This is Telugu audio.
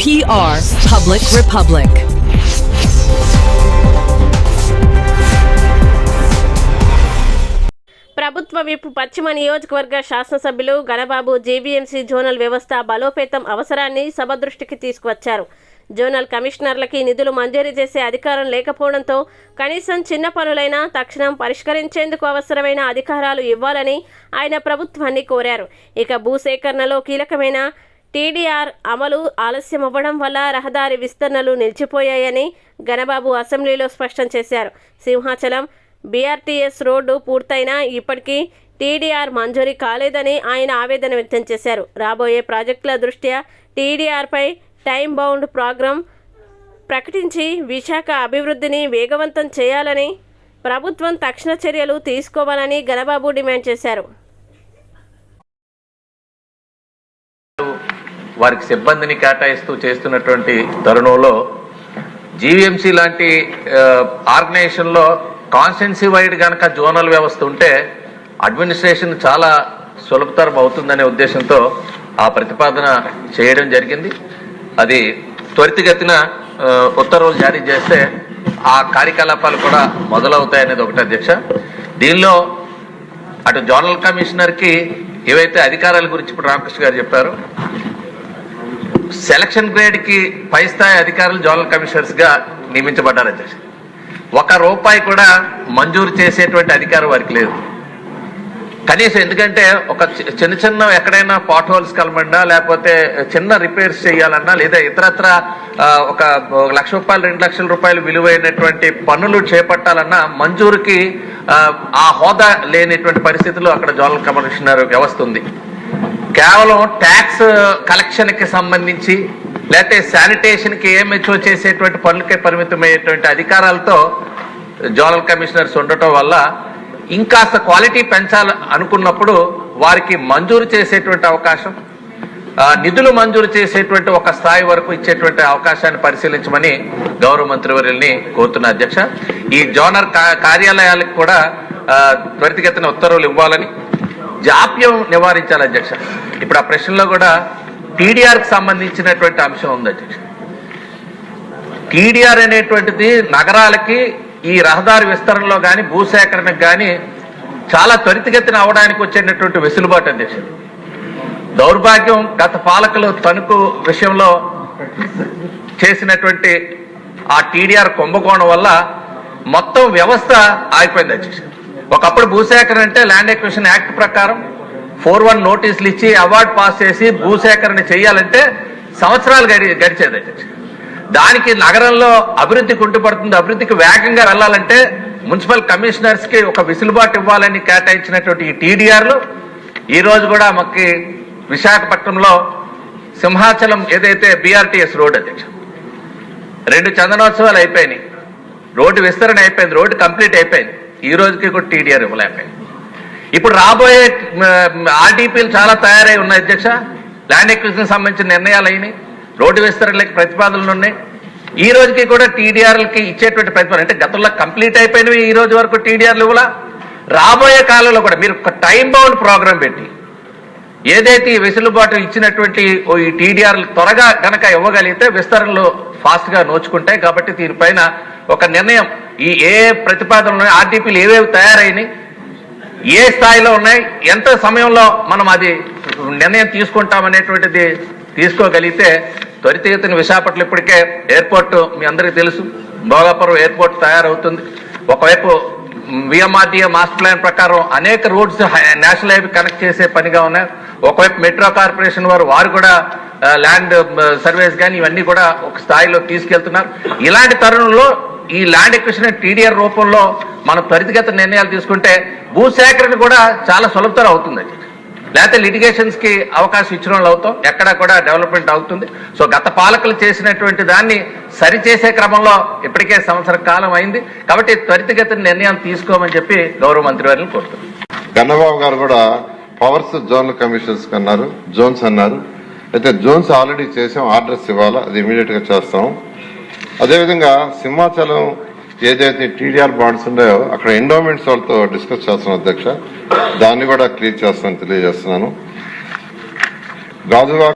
PR Public Republic. ప్రభుత్వ విప్ పశ్చిమ నియోజకవర్గ శాసనసభ్యులు గణబాబు జేబీఎంసీ జోనల్ వ్యవస్థ బలోపేతం అవసరాన్ని సభ దృష్టికి తీసుకువచ్చారు జోనల్ కమిషనర్లకి నిధులు మంజూరు చేసే అధికారం లేకపోవడంతో కనీసం చిన్న పనులైనా తక్షణం పరిష్కరించేందుకు అవసరమైన అధికారాలు ఇవ్వాలని ఆయన ప్రభుత్వాన్ని కోరారు ఇక భూసేకరణలో కీలకమైన టీడీఆర్ అమలు ఆలస్యం అవ్వడం వల్ల రహదారి విస్తరణలు నిలిచిపోయాయని ఘనబాబు అసెంబ్లీలో స్పష్టం చేశారు. సింహాచలం బీఆర్టీఎస్ రోడ్డు పూర్తయినా ఇప్పటికీ టీడీఆర్ మంజూరీ కాలేదని ఆయన ఆవేదన వ్యక్తం చేశారు. రాబోయే ప్రాజెక్టుల దృష్ట్యా టీడీఆర్పై టైం బౌండ్ ప్రోగ్రాం ప్రకటించి విశాఖ అభివృద్ధిని వేగవంతం చేయాలని ప్రభుత్వం తక్షణ చర్యలు తీసుకోవాలని గణబాబు డిమాండ్ చేశారు. వారికి సిబ్బందిని కేటాయిస్తూ చేస్తున్నటువంటి తరుణంలో జీవీఎంసీ లాంటి ఆర్గనైజేషన్లో కాన్స్టెన్సీ వైడ్ కనుక జోనల్ వ్యవస్థ ఉంటే అడ్మినిస్ట్రేషన్ చాలా సులభతరం అవుతుందనే ఉద్దేశంతో ఆ ప్రతిపాదన చేయడం జరిగింది. అది త్వరితగతిన ఉత్తర్వులు జారీ చేస్తే ఆ కార్యకలాపాలు కూడా మొదలవుతాయనేది ఒకటి అధ్యక్ష. దీనిలో అటు జోనల్ కమిషనర్కి ఏవైతే అధికారాల గురించి ఇప్పుడు రామకృష్ణ గారు చెప్పారు సెలక్షన్ గ్రేడ్కి పై స్థాయి అధికారులు జోనల్ కమిషనర్స్గా నియమించబడ్డారు అధ్యక్ష. ఒక రూపాయి కూడా మంజూరు చేసేటువంటి అధికారం వారికి లేదు. కనీసం ఎందుకంటే ఒక చిన్న చిన్న ఎక్కడైనా పాట్ హోల్స్ కలమన్నా లేకపోతే చిన్న రిపేర్స్ చేయాలన్నా లేదా ఇతరత్ర ఒక లక్ష రూపాయలు రెండు లక్షల రూపాయలు విలువైనటువంటి పనులు చేపట్టాలన్నా మంజూరుకి ఆ, హోదా లేనటువంటి పరిస్థితులు అక్కడ జోనల్ కమిషనర్ వ్యవస్థ ఉంది. కేవలం ట్యాక్స్ కలెక్షన్కి సంబంధించి లేకపోతే శానిటేషన్కి ఏమెచ్చో చేసేటువంటి పనులకే పరిమితమయ్యేటువంటి అధికారాలతో జోనల్ కమిషనర్స్ ఉండటం వల్ల ఇంకాస్త క్వాలిటీ పెంచాలి అనుకున్నప్పుడు వారికి మంజూరు చేసేటువంటి అవకాశం నిధులు మంజూరు చేసేటువంటి ఒక స్థాయి వరకు ఇచ్చేటువంటి అవకాశాన్ని పరిశీలించమని గౌరవ మంత్రివర్యుల్ని కోరుతున్న అధ్యక్ష. ఈ జోనర్ కార్యాలయాలకు కూడా త్వరితగతిన ఉత్తర్వులు ఇవ్వాలని జాప్యం నివారించాలి అధ్యక్ష. ఇప్పుడు ఆ ప్రశ్నలో కూడా టీడీఆర్కి సంబంధించినటువంటి అంశం ఉంది అధ్యక్ష. టీడీఆర్ అనేటువంటిది నగరాలకి ఈ రహదారి విస్తరణలో కానీ భూసేకరణకు కానీ చాలా త్వరితగతిన అవడానికి వచ్చేటటువంటి వెసులుబాటు అధ్యక్ష. దౌర్భాగ్యం గత పాలకులు తణుకు విషయంలో చేసినటువంటి ఆ టీడీఆర్ కుంభకోణం వల్ల మొత్తం వ్యవస్థ ఆగిపోయింది అధ్యక్ష. ఒకప్పుడు భూసేకరణ అంటే ల్యాండ్ ఎక్విషన్ యాక్ట్ ప్రకారం ఫోర్ వన్ నోటీసులు ఇచ్చి అవార్డు పాస్ చేసి భూసేకరణ చేయాలంటే సంవత్సరాలు గడి గడిచేది. దానికి నగరంలో అభివృద్ధి కుంటుపడుతుంది. అభివృద్ధికి వేగంగా వెళ్ళాలంటే మున్సిపల్ కమిషనర్స్కి ఒక విసులుబాటు ఇవ్వాలని కేటాయించినటువంటి ఈ టీడీఆర్లు ఈ రోజు కూడా మాకు విశాఖపట్నంలో సింహాచలం ఏదైతే బీఆర్టీఎస్ రోడ్ అధ్యక్ష రెండు చందనోత్సవాలు అయిపోయినాయి. రోడ్డు విస్తరణ అయిపోయింది. రోడ్డు కంప్లీట్ అయిపోయింది. ఈ రోజుకి కూడా టీడీఆర్ ఇవ్వలేకపోయింది ఇప్పుడు రాబోయే ఆర్డీపీలు చాలా తయారై ఉన్నాయి అధ్యక్ష. ల్యాండ్ ఎక్విజిషన్ సంబంధించిన నిర్ణయాలు అయినాయి. రోడ్డు విస్తరణలకి ప్రతిపాదనలు ఉన్నాయి. ఈ రోజుకి కూడా టీడీఆర్లకి ఇచ్చేటువంటి ప్రతిపాదన అంటే గతంలో కంప్లీట్ అయిపోయినవి ఈ రోజు వరకు టీడీఆర్లు ఇవ్వలా. రాబోయే కాలంలో కూడా మీరు ఒక టైం బౌండ్ ప్రోగ్రామ్ పెట్టి ఏదైతే ఈ వెసులుబాటు ఇచ్చినటువంటి ఓ ఈ టీడీఆర్లు త్వరగా గనక ఇవ్వగలిగితే విస్తరణలు ఫాస్ట్గా నోచుకుంటాయి కాబట్టి దీనిపైన ఒక నిర్ణయం ఈ ఏ ప్రతిపాదనలు ఆర్టీపీలు ఏవేవి తయారైనాయి? ఏ స్థాయిలో ఉన్నాయి? ఎంత సమయంలో మనం అది నిర్ణయం తీసుకుంటామనేటువంటిది తీసుకోగలిగితే త్వరితగతిన విశాఖపట్నం ఇప్పటికే ఎయిర్పోర్ట్ మీ అందరికీ తెలుసు. భోగాపురం ఎయిర్పోర్ట్ తయారవుతుంది. ఒకవైపు విఎంఆర్డీఏ మాస్టర్ ప్లాన్ ప్రకారం అనేక రోడ్స్ నేషనల్ హైవే కనెక్ట్ చేసే పనిగా ఉన్నాయి. ఒకవైపు మెట్రో కార్పొరేషన్ వారు వారు కూడా ల్యాండ్ సర్వేస్ కానీ ఇవన్నీ కూడా ఒక స్థాయిలో తీసుకెళ్తున్నారు. ఇలాంటి తరుణంలో ఈ ల్యాండ్ ఎక్విషన్ టీడీఆర్ రూపంలో మనం త్వరితగత నిర్ణయాలు తీసుకుంటే భూసేకరణ కూడా చాలా సులభతరం అవుతుంది. లేకపోతే లిటిగేషన్స్కి అవకాశం ఇచ్చిన వాళ్ళు అవుతాం. ఎక్కడా కూడా డెవలప్మెంట్ అవుతుంది. సో గత పాలకులు చేసినటువంటి దాన్ని సరిచేసే క్రమంలో ఇప్పటికే సంవత్సర కాలం అయింది. కాబట్టి త్వరితగత నిర్ణయం తీసుకోమని చెప్పి గౌరవ మంత్రి వారిని కోరుతున్నాను గారు కూడా పవర్స్ జోన్ల కమిషన్స్ అన్నారు జోన్స్ అన్నారు. అయితే జోన్స్ ఆల్రెడీ చేసాం ఆర్డర్స్ ఇవ్వాలా? అది ఇమీడియట్గా చేస్తాం. అదేవిధంగా సింహాచలం ఏదైతే టీడీఆర్ బాండ్స్ ఉన్నాయో అక్కడ ఎండోమెంట్స్ వాళ్ళతో డిస్కస్ చేస్తున్నాం అధ్యక్ష. దాన్ని కూడా క్లియర్ చేస్తానని తెలియజేస్తున్నాను. గాజువాక